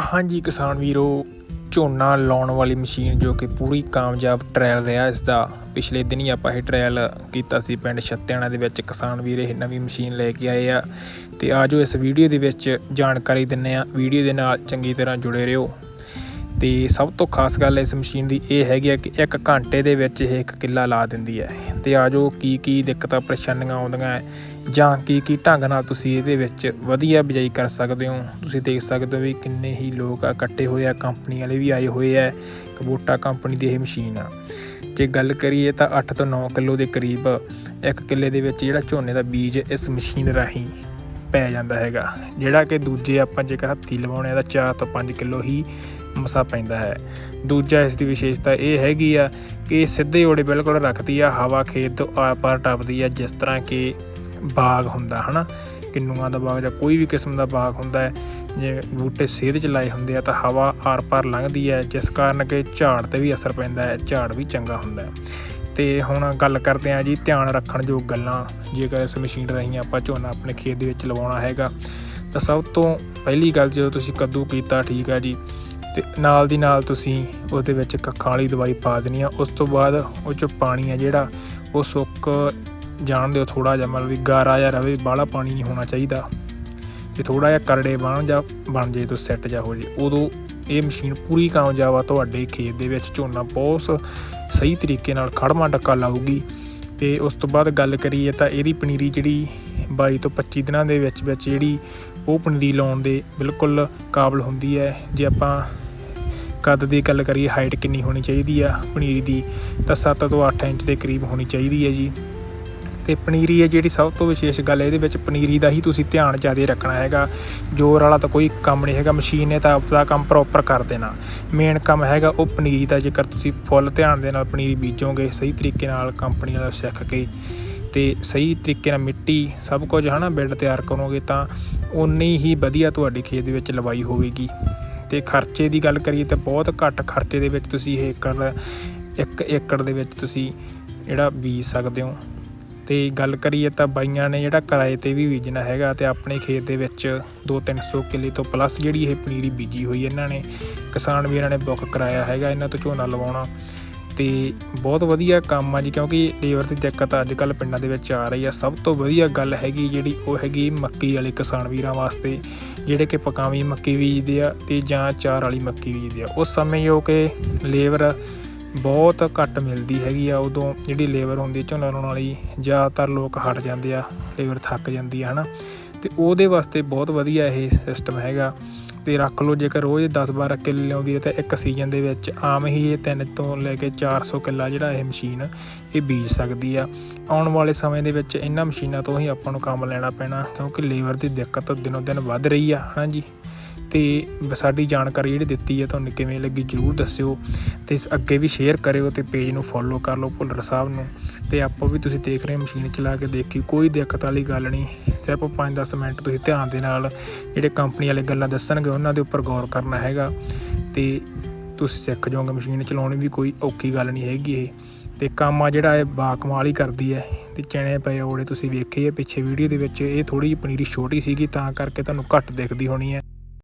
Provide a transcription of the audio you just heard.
ਹਾਂਜੀ, ਕਿਸਾਨ ਵੀਰੋ, ਝੋਨਾ ਲਾਉਣ ਵਾਲੀ ਮਸ਼ੀਨ ਜੋ ਕਿ ਪੂਰੀ ਕਾਮਯਾਬ ਟ੍ਰਾਇਲ ਰਿਹਾ, ਇਸ ਦਾ ਪਿਛਲੇ ਦਿਨੀ ਆਪਾਂ ਇਹ ਟ੍ਰਾਇਲ ਕੀਤਾ ਸੀ ਪਿੰਡ ਛੱਤਿਆਣਾ ਦੇ ਵਿੱਚ। ਕਿਸਾਨ ਵੀਰ ਇਹ ਨਵੀਂ ਮਸ਼ੀਨ ਲੈ ਕੇ ਆਏ ਆ ਤੇ ਆਜੋ ਇਸ ਵੀਡੀਓ ਦੇ ਵਿੱਚ ਜਾਣਕਾਰੀ ਦਿੰਨੇ ਆ। ਵੀਡੀਓ ਦੇ ਨਾਲ ਚੰਗੀ ਤਰ੍ਹਾਂ ਜੁੜੇ ਰਹੋ। ਤੇ ਸਭ ਤੋਂ ਖਾਸ ਗੱਲ ਇਸ ਮਸ਼ੀਨ ਦੀ ਇਹ ਹੈਗੀ ਆ ਕਿ ਇੱਕ ਘੰਟੇ ਦੇ ਵਿੱਚ ਇਹ ਇੱਕ ਕਿੱਲਾ ਲਾ ਦਿੰਦੀ ਹੈ ਤੇ ਆਜੋ ਕੀ ਕੀ ਦਿੱਕਤਾਂ ਪਰੇਸ਼ਾਨੀਆਂ ਆਉਂਦੀਆਂ ਜਾਂ ਕੀ ਕੀ ਢੰਗ ਨਾਲ ਤੁਸੀਂ ਇਹਦੇ ਵਿੱਚ ਵਧੀਆ ਬਿਜਾਈ ਕਰ ਸਕਦੇ ਹੋ। ਤੁਸੀਂ ਦੇਖ ਸਕਦੇ ਹੋ ਵੀ ਕਿੰਨੇ ਹੀ ਲੋਕ ਆ ਇਕੱਠੇ ਹੋਏ ਆ ਕੰਪਨੀ ਵਾਲੇ ਵੀ ਆਏ ਹੋਏ ਆ ਕਬੂਟਾ ਕੰਪਨੀ ਦੀ ਇਹ ਮਸ਼ੀਨ ਆ। ਜੇ ਗੱਲ ਕਰੀਏ ਤਾਂ 8 ਤੋਂ 9 ਕਿਲੋ ਦੇ ਕਰੀਬ ਇੱਕ ਕਿੱਲੇ ਦੇ ਵਿੱਚ ਜਿਹੜਾ ਝੋਨੇ ਦਾ ਬੀਜ ਇਸ ਮਸ਼ੀਨ ਰਾਹੀਂ ਪੈ ਜਾਂਦਾ ਹੈਗਾ, ਜਿਹੜਾ ਕਿ ਦੂਜੇ ਆਪਾਂ ਜੇਕਰ ਹੱਥੀ ਲਵਾਉਣੇ ਆ ਤਾਂ 4 ਤੋਂ 5 ਕਿਲੋ ਹੀ ਮਸਾ ਪੈਂਦਾ ਹੈ। ਦੂਜਾ ਇਸ ਦੀ ਵਿਸ਼ੇਸ਼ਤਾ ਇਹ ਹੈਗੀ ਆ ਕਿ ਸਿੱਧੇ ਓੜੇ ਬਿਲਕੁਲ ਰੱਖਦੀ ਆ, ਹਵਾ ਖੇਤ ਤੋਂ ਆਰ ਪਾਰ ਟੱਪਦੀ ਆ, ਜਿਸ ਤਰ੍ਹਾਂ ਕਿ ਬਾਗ ਹੁੰਦਾ, ਹਨਾ? ਕਿੰਨੂਆਂ ਦਾ ਬਾਗ ਜਾਂ ਕੋਈ ਵੀ ਕਿਸਮ ਦਾ ਬਾਗ ਹੁੰਦਾ ਹੈ, ਜੇ ਬੂਟੇ ਸੇਧ ਚ ਲਾਏ ਹੁੰਦੇ ਆ ਤਾਂ ਹਵਾ ਆਰ ਪਾਰ ਲੰਘਦੀ ਹੈ, ਜਿਸ ਕਾਰਨ ਕਿ ਝਾੜ ਤੇ ਵੀ ਅਸਰ ਪੈਂਦਾ ਹੈ, ਝਾੜ ਵੀ ਚੰਗਾ ਹੁੰਦਾ ਹੈ। ਤੇ ਹੁਣ ਗੱਲ ਕਰਦੇ ਆ ਜੀ ਧਿਆਨ ਰੱਖਣ ਜੋ ਗੱਲਾਂ। ਜੇਕਰ ਇਸ ਮਸ਼ੀਨ ਰਾਹੀਂ ਆਪਾਂ ਝੋਨਾ ਆਪਣੇ ਖੇਤ ਦੇ ਵਿੱਚ ਲਵਾਉਣਾ ਹੈਗਾ, ਤਾਂ ਸਭ ਤੋਂ ਪਹਿਲੀ ਗੱਲ ਜਦੋਂ ਤੁਸੀਂ ਕੱਦੂ ਕੀਤਾ ਠੀਕ ਆ ਜੀ ਤੇ ਨਾਲ ਦੀ ਨਾਲ ਤੁਸੀਂ ਉਹਦੇ ਵਿੱਚ ਕੱਖਾਂ ਵਾਲੀ ਦਵਾਈ ਪਾ ਦੇਣੀ ਆ। ਉਸ ਤੋਂ ਬਾਅਦ ਉਹ ਚੋਂ ਪਾਣੀ ਆ ਜਿਹੜਾ, ਉਹ ਸੁੱਕ ਜਾਣ ਦਿਓ ਥੋੜਾ ਜਿਹਾ, ਮਤਲਬ ਵੀ ਗਾਰਾ ਜਿਹਾ ਰਵੇ, ਬਾਹਲਾ ਪਾਣੀ ਨਹੀਂ ਹੋਣਾ ਚਾਹੀਦਾ। ਜੇ ਥੋੜਾ ਜਿਹਾ ਕਰੜੇ ਬਣ ਜਾ, ਬਣ ਜੇ ਤੋਂ ਸੈੱਟ ਜਾ ਹੋ ਜੇ ਉਦੋਂ ਇਹ ਮਸ਼ੀਨ ਪੂਰੀ ਕਾਮਯਾਬ ਆ, ਤੁਹਾਡੇ ਖੇਤ ਦੇ ਵਿੱਚ ਝੋਨਾ ਬਹੁਤ ਸਹੀ ਤਰੀਕੇ ਨਾਲ ਖੜਮਾ ਡੱਕਾ ਲਾਊਗੀ। ਤੇ ਉਸ ਤੋਂ ਬਾਅਦ ਗੱਲ ਕਰੀਏ ਤਾਂ ਇਹਦੀ ਪਨੀਰੀ ਜਿਹੜੀ 22 ਤੋਂ 25 ਦਿਨਾਂ ਦੇ ਵਿੱਚ ਵਿੱਚ ਜਿਹੜੀ ਉਹ ਪਨੀਰੀ ਲਾਉਣ ਦੇ ਬਿਲਕੁਲ ਕਾਬਲ ਹੁੰਦੀ ਹੈ। ਜੇ ਆਪਾਂ ਕੱਦ ਦੀ ਗੱਲ ਕਰੀਏ ਹਾਈਟ ਕਿੰਨੀ ਹੋਣੀ ਚਾਹੀਦੀ ਆ ਪਨੀਰੀ ਦੀ, ਤਾਂ 7 ਤੋਂ 8 ਇੰਚ ਦੇ ਕਰੀਬ ਹੋਣੀ ਚਾਹੀਦੀ ਹੈ ਜੀ। ਤੇ ਪਨੀਰੀ ਹੈ ਜਿਹੜੀ ਸਭ ਤੋਂ ਵਿਸ਼ੇਸ਼ ਗੱਲ ਹੈ, ਇਹਦੇ ਵਿੱਚ ਪਨੀਰੀ ਦਾ ਹੀ ਤੁਸੀਂ ਧਿਆਨ ਜ਼ਿਆਦਾ ਰੱਖਣਾ ਹੈਗਾ। ਜ਼ੋਰ ਵਾਲਾ ਤਾਂ ਕੋਈ ਕੰਮ ਨਹੀਂ ਹੈਗਾ, ਮਸ਼ੀਨ ਨੇ ਤਾਂ ਆਪਦਾ ਕੰਮ ਪ੍ਰੋਪਰ ਕਰ ਦੇਣਾ। ਮੇਨ ਕੰਮ ਹੈਗਾ ਉਹ ਪਨੀਰੀ ਦਾ, ਜੇਕਰ ਤੁਸੀਂ ਫੁੱਲ ਧਿਆਨ ਦੇ ਨਾਲ ਪਨੀਰੀ ਬੀਜੋਗੇ, ਸਹੀ ਤਰੀਕੇ ਨਾਲ ਕੰਪਨੀ ਵਾਲਾ ਸਿੱਖ ਕੇ। ਤੇ ਸਹੀ ਤਰੀਕੇ ਨਾਲ ਮਿੱਟੀ, ਸਭ ਕੁਝ, ਹਨਾ ਬੈੱਡ ਤਿਆਰ ਕਰੋਗੇ ਤਾਂ ਉਨੀ ਹੀ ਵਧੀਆ ਤੁਹਾਡੇ ਖੇਤ ਦੇ ਵਿੱਚ ਲਵਾਈ ਹੋਵੇਗੀ। ਤੇ ਖਰਚੇ ਦੀ ਗੱਲ ਕਰੀਏ ਤਾਂ ਬਹੁਤ ਘੱਟ ਖਰਚੇ ਦੇ ਵਿੱਚ ਤੁਸੀਂ ਇਹ ਏਕੜ, ਇੱਕ ਏਕੜ ਦੇ ਵਿੱਚ ਤੁਸੀਂ ਜਿਹੜਾ ਬੀਜ ਸਕਦੇ ਹੋ। ਤੇ ਗੱਲ ਕਰੀਏ ਤਾਂ ਬਾਈਆਂ ਨੇ ਜਿਹੜਾ ਕਿਰਾਏ ਤੇ ਵੀ ਬੀਜਣਾ ਹੈਗਾ ਤੇ ਆਪਣੇ ਖੇਤ ਦੇ ਵਿੱਚ 2-300 ਕਿੱਲੇ ਤੋਂ ਪਲੱਸ ਜਿਹੜੀ ਇਹ ਪਨੀਰੀ ਬੀਜੀ ਹੋਈ ਇਹਨਾਂ ਨੇ, ਕਿਸਾਨ ਵੀਰਾਂ ਨੇ ਬੁੱਕ ਕਰਾਇਆ ਹੈਗਾ ਇਹਨਾਂ ਤੋਂ ਝੋਨਾ ਲਵਾਉਣਾ। ਤੇ ਬਹੁਤ ਵਧੀਆ ਕੰਮ ਆ ਜੀ, ਕਿਉਂਕਿ ਲੇਬਰ ਦੀ ਦਿੱਕਤ ਅੱਜ ਕੱਲ ਪਿੰਡਾਂ ਦੇ ਵਿੱਚ ਆ ਰਹੀ ਆ। ਸਭ ਤੋਂ ਵਧੀਆ ਗੱਲ ਹੈਗੀ ਜਿਹੜੀ, ਉਹ ਹੈਗੀ ਮੱਕੀ ਵਾਲੇ ਕਿਸਾਨ ਵੀਰਾਂ ਵਾਸਤੇ, ਜਿਹੜੇ ਕਿ ਪਕਾਵੀ ਮੱਕੀ ਬੀਜਦੇ ਆ ਤੇ ਜਾਂ ਚਾਰ ਵਾਲੀ ਮੱਕੀ ਬੀਜਦੇ ਆ। ਉਸ ਸਮੇਂ ਜੋ ਕਿ ਲੇਬਰ ਬਹੁਤ ਘੱਟ ਮਿਲਦੀ ਹੈਗੀ ਆ, ਉਦੋਂ ਜਿਹੜੀ ਲੇਬਰ ਹੁੰਦੀ, ਝੋਨਾ ਲਾਉਣ ਵਾਲੀ, ਜ਼ਿਆਦਾਤਰ ਲੋਕ ਹਟ ਜਾਂਦੇ ਆ, ਲੇਬਰ ਥੱਕ ਜਾਂਦੀ ਆ, ਹਨਾ। ਤੇ ਉਹਦੇ ਵਾਸਤੇ ਬਹੁਤ ਵਧੀਆ ਇਹ ਸਿਸਟਮ ਹੈਗਾ। ਤੇ ਰੱਖ ਲਓ, ਜੇਕਰ ਰੋਜ਼ 10-12 ਕਿੱਲੇ ਲਿਆਉਂਦੀ ਹੈ ਤਾਂ ਇੱਕ ਸੀਜ਼ਨ ਦੇ ਵਿੱਚ ਆਮ ਹੀ ਇਹ 3 ਤੋਂ ਲੈ ਕੇ 400 ਕਿੱਲਾ ਜਿਹੜਾ ਇਹ ਮਸ਼ੀਨ ਇਹ ਬੀਜ ਸਕਦੀ ਆ। ਆਉਣ ਵਾਲੇ ਸਮੇਂ ਦੇ ਵਿੱਚ ਇਹਨਾਂ ਮਸ਼ੀਨਾਂ ਤੋਂ ਹੀ ਆਪਾਂ ਨੂੰ ਕੰਮ ਲੈਣਾ ਪੈਣਾ, ਕਿਉਂਕਿ ਲੇਬਰ ਦੀ ਦਿੱਕਤ ਦਿਨੋਂ ਦਿਨ ਵੱਧ ਰਹੀ ਆ ਹਾਂਜੀ ਤੇ ਸਾਡੀ ਜਾਣਕਾਰੀ ਜਿਹੜੀ ਦਿੱਤੀ ਹੈ, ਤੁਹਾਨੂੰ ਕਿਵੇਂ ਲੱਗੀ ਜਰੂਰ ਦੱਸਿਓ ਤੇ ਇਸ ਅੱਗੇ ਵੀ ਸ਼ੇਅਰ ਕਰਿਓ ਤੇ ਪੇਜ ਨੂੰ ਫੋਲੋ ਕਰ ਲਓ ਭੁੱਲਰ ਸਾਹਿਬ ਨੂੰ ਤੇ ਆਪੋ ਵੀ ਤੁਸੀਂ ਦੇਖ ਰਹੇ ਹੋ ਮਸ਼ੀਨ ਚਲਾ ਕੇ ਦੇਖੀ ਕੋਈ ਦਿੱਕਤ ਵਾਲੀ ਗੱਲ ਨਹੀਂ। ਸਿਰਫ 5-10 ਮਿੰਟ ਤੁਸੀਂ ਧਿਆਨ ਦੇ ਨਾਲ ਜਿਹੜੇ ਕੰਪਨੀ ਵਾਲੇ ਗੱਲਾਂ ਦੱਸਣਗੇ, ਉਹਨਾਂ ਦੇ ਉੱਪਰ ਗੌਰ ਕਰਨਾ ਹੈਗਾ ਤੇ ਤੁਸੀਂ ਸਿੱਖ ਜਾਓਗੇ ਮਸ਼ੀਨ ਚਲਾਉਣੀ ਵੀ ਕੋਈ ਔਖੀ ਗੱਲ ਨਹੀਂ ਹੈਗੀ ਇਹ। ਤੇ ਕੰਮ ਆ ਜਿਹੜਾ ਇਹ ਬਾਕਮਾਲ ਹੀ ਕਰਦੀ ਹੈ ਤੇ ਚਣੇ ਪਏ ਔੜੇ ਤੁਸੀਂ ਵੇਖੇ ਆ ਪਿੱਛੇ ਵੀਡੀਓ ਦੇ ਵਿੱਚ, ਇਹ ਥੋੜੀ ਜਿਹੀ ਪਨੀਰੀ ਛੋਟੀ ਸੀਗੀ, ਤਾਂ ਕਰਕੇ ਤੁਹਾਨੂੰ ਘੱਟ ਦਿਖਦੀ ਹੋਣੀ ਹੈ।